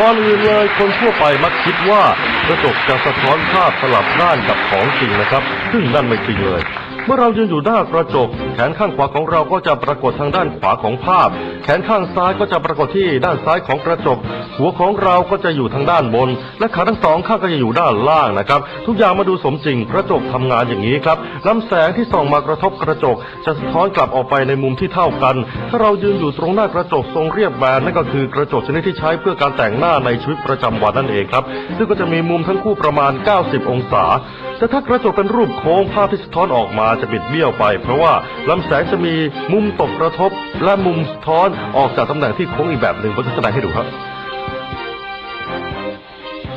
ก่อนอื่นเลยคนทั่วไปมักคิดว่ากระจกจะสะท้อนภาพสลับด้านกับของจริงนะครับ ซึ่งนั่นไม่จริงเลย เมื่อเรายืนอยู่หน้ากระจก นข้างขวาของเราก็จะปรากฏทางด้านขวาของภาพ แขนข้างซ้ายก็จะปรากฏที่ด้านซ้ายของกระจก หัวของเราก็จะอยู่ทางด้านบน และขาทั้งสองข้างก็จะอยู่ด้านล่างนะครับ ทุกอย่างมาดูสมจริงกระจกทำงานอย่างนี้ครับลำแสงที่ส่องมากระทบกระจก จะสะท้อนกลับออกไปในมุมที่เท่ากัน ถ้าเรายืนอยู่ตรงหน้ากระจกทรงเรียบแบนนั่นก็คือกระจกชนิดที่ใช้เพื่อการแต่งหน้าในชีวิตประจำวันนั่นเองครับซึ่งก็จะมีมุมทั้งคู่ประมาณ 90 องศา แต่ถ้ากระจกเป็นรูปโค้งภาพที่สะท้อนออกมาจะบิดเบี้ยวไป เพราะว่าลำแสงจะมีมุมตกกระทบ และมุมสะท้อนออกจากตำแหน่งที่โค้งอีกแบบหนึ่งผมจะแสดงให้ดูครับ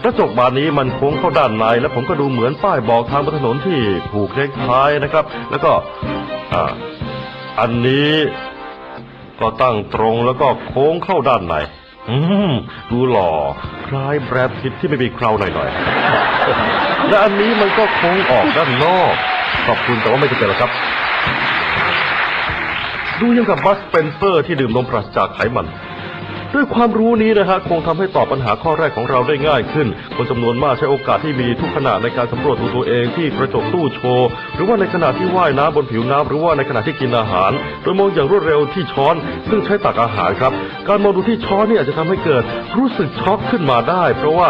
กระจกบานนี้มันโค้งเข้าด้านในและผมก็ดูเหมือนป้ายบอกทางบนถนนที่ผูกเน็กไทนะครับ แล้วก็อ่าอันนี้ก็ตั้งตรงแล้วก็โค้งเข้าด้านในอืมดูหล่อคล้ายแบรดพิตที่ไม่มีเคราหน่อยๆและอันนี้มันก็โค้งออกด้านนอก ขอบคุณแต่ว่าไม่จะเกิดแล้วครับ ดูยังกับบัสเปนเซอร์ที่ดื่มนมปราศจากไขมัน ด้วยความรู้นี้นะฮะคงทำให้ตอบปัญหาข้อแรกของเราได้ง่ายขึ้น คนจำนวนมากใช้โอกาสที่มีทุกขณะในการสำรวจดูตัวเองที่กระจกตู้โชว์ หรือว่าในขณะที่ว่ายน้ำบนผิวน้ำหรือว่าในขณะที่กินอาหาร โดยมองอย่างรวดเร็วที่ช้อน ซึ่งใช้ตักอาหารครับ การมองดูที่ช้อนเนี่ยอาจจะทำให้เกิดรู้สึกช็อกขึ้นมาได้ เพราะว่า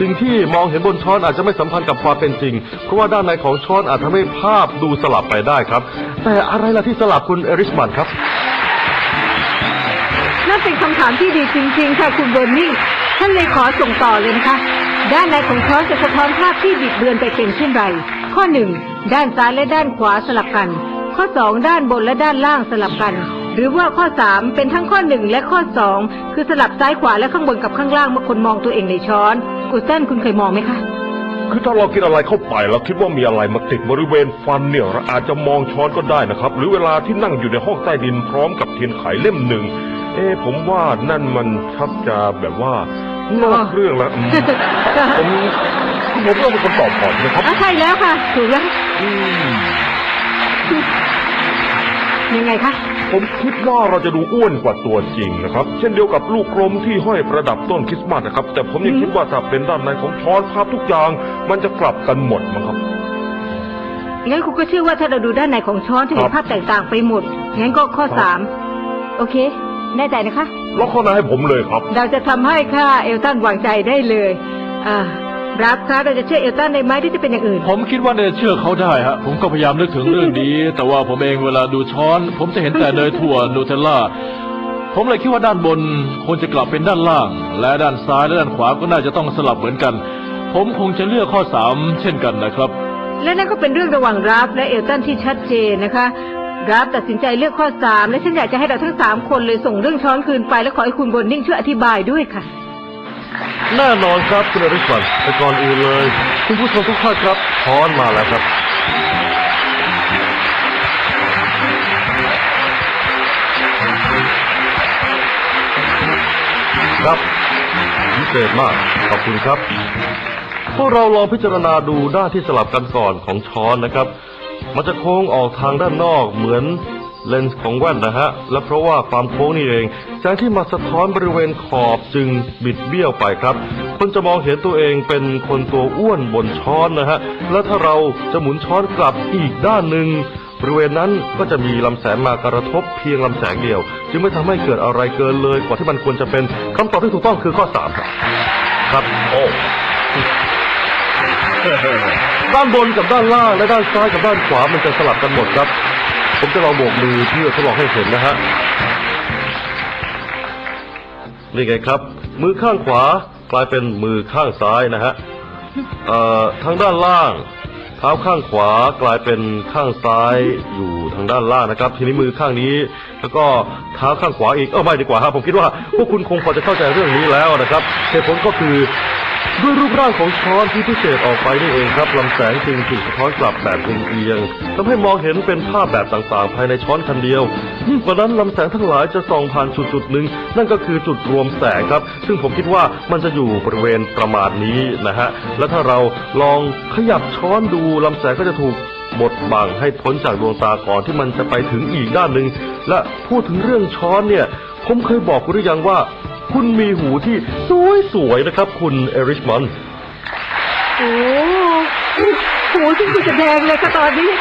สิ่งที่มองเห็นบนช้อนอาจจะไม่สัมพันธ์กับความเป็นจริง เพราะว่าด้านในของช้อนอาจทำให้ภาพดูสลับไปได้ครับ แต่อะไรล่ะที่สลับคุณเอริชมันครับ นั่นเป็นคำถามที่ดีจริง ๆ ค่ะคุณเบอร์นี่ท่านเลยขอส่งต่อเลยนะคะ ด้านในของช้อนจะสะท้อนภาพที่บิดเบือนไปเป็นเช่นไร ข้อหนึ่งด้านซ้ายและด้านขวาสลับกัน ข้อสองด้านบนและด้านล่างสลับกัน หรือว่าข้อสามเป็นทั้งข้อหนึ่งและข้อสองคือสลับซ้ายขวาและข้างบนกับข้างล่างเมื่อคนมองตัวเองในช้อน กูเซนคุณเคยมองไหมคะ คือถ้าเรากินอะไรเข้าไปแล้วคิดว่ามีอะไรมาติดบริเวณฟันเนี่ยเราอาจจะมองช้อนก็ได้นะครับ หรือเวลาที่นั่งอยู่ในห้องใต้ดินพร้อมกับเทียนไขเล่มหนึ่ง เอ๊ะผมว่านั่นมันชักจะแบบว่านอกเรื่องแล้วอืมผมผมต้องเป็นคนตอบก่อนนะครับอะใช่แล้วค่ะ ถูกแล้ว อืมยังไงคะ ผมคิดว่าเราจะดูอ้วนกว่าตัวจริงนะครับ เช่นเดียวกับลูกกลมที่ห้อยประดับต้นคริสต์มาสนะครับ แต่ผมยังคิดว่าถ้าเป็นด้านในของช้อนภาพทุกอย่าง มันจะกลับกันหมดมั้งครับ งั้นคุณก็เชื่อว่าถ้าเราดูด้านในของช้อนจะเห็ครันบภาพแตกต่างไปหมด งั้นก็ข้อครับสามโอเค แน่ใจนะคะแล้วข้อนั้นให้ผมเลยครับ เราจะทำให้ค่าเอลตันวางใจได้เลย อ่า รับครับเราจะเชื่อเอลตันได้ไหมที่จะเป็นอย่างอื่น ผมคิดว่าเนี่ยเชื่อเขาได้ฮะ ผมก็พยายามนึกถึงเรื่องนี้ แต่ว่าผมเองเวลาดูช้อน ผมจะเห็นแต่เนยถั่วนูเทลล่า ผมเลยคิดว่าด้านบนควรจะกลับเป็นด้านล่าง และด้านซ้ายและด้านขวาก็น่าจะต้องสลับเหมือนกัน ผมคงจะเลือกข้อสามเช่นกันนะครับ และนั่นก็เป็นเรื่องระหว่างรับและเอลตันที่ชัดเจนนะคะ รับตัดสินใจเลือกข้อสามและฉันอยากจะให้เราทั้งสามคนเลยส่งเรื่องช้อนคืนไปและขอให้คุณบนนิ่งช่วยอธิบายด้วยค่ะ แน่นอนครับคุณอริสวันแต่ก่อนอื่นเลย คุณผู้ชมทุกท่านครับช้อนมาแล้วครับ ครับพิเศษมาก ขอบคุณครับพวกเราลองพิจารณาดูด้านที่สลับกันก่อนของช้อนนะครับ มันจะโค้งออกทางด้านนอกเหมือน เลนส์ของแว่นนะฮะ และเพราะว่าความโค้งนี่เองแสงที่มาสะท้อนบริเวณขอบจึงบิดเบี้ยวไปครับคนจะมองเห็นตัวเองเป็นคนตัวอ้วนบนช้อนนะฮะ และถ้าเราจะหมุนช้อนกลับอีกด้านหนึ่งบริเวณนั้นก็จะมีลำแสงมากระทบเพียงลำแสงเดียว จึงไม่ทำให้เกิดอะไรเกินเลยกว่าที่มันควรจะเป็นคำตอบที่ถูกต้องคือข้อสามครับครับโอ้ด้านบนกับด้านล่างและด้านซ้ายกับด้านขวามันจะสลับกันหมดครับ ผมจะลองโบกมือเพื่อทดลองให้เห็นนะฮะนี่ไงครับ มือข้างขวากลายเป็นมือข้างซ้ายนะฮะเอ่อทางด้านล่าง เท้าข้างขวากลายเป็นข้างซ้ายอยู่ทางด้านล่างนะครับ ทีนี้มือข้างนี้ แล้วก็เท้าข้างขวาอีกเออไม่ดีกว่าครับผมคิดว่าพวกคุณคงพอจะเข้าใจเรื่องนี้แล้วนะครับเหตุผลก็คือ ด้วยรูปร่างของช้อนที่พิเศษออกไปนี่เองครับลำแสงจึงถูกสะท้อนกลับแบบเอียงๆทำให้มองเห็นเป็นภาพแบบต่างๆ ภายในช้อนคันเดียวยิ่งกว่านั้นลำแสงทั้งหลายจะส่องผ่านจุดจุดหนึ่งนั่นก็คือจุดรวมแสงครับ ซึ่งผมคิดว่ามันจะอยู่บริเวณประมาณนี้นะฮะและถ้าเราลองขยับช้อนดูลำแสงก็จะถูกบดบังให้พ้นจากดวงตาก่อนที่มันจะไปถึงอีกด้านหนึ่งและพูดถึงเรื่องช้อนเนี่ยผมเคยบอกคุณหรือยังว่า คุณมีหูที่สวยสวยๆนะครับ คุณเอริชมันโอ้โหฉันจะแดงเลยค่ะตอนนี้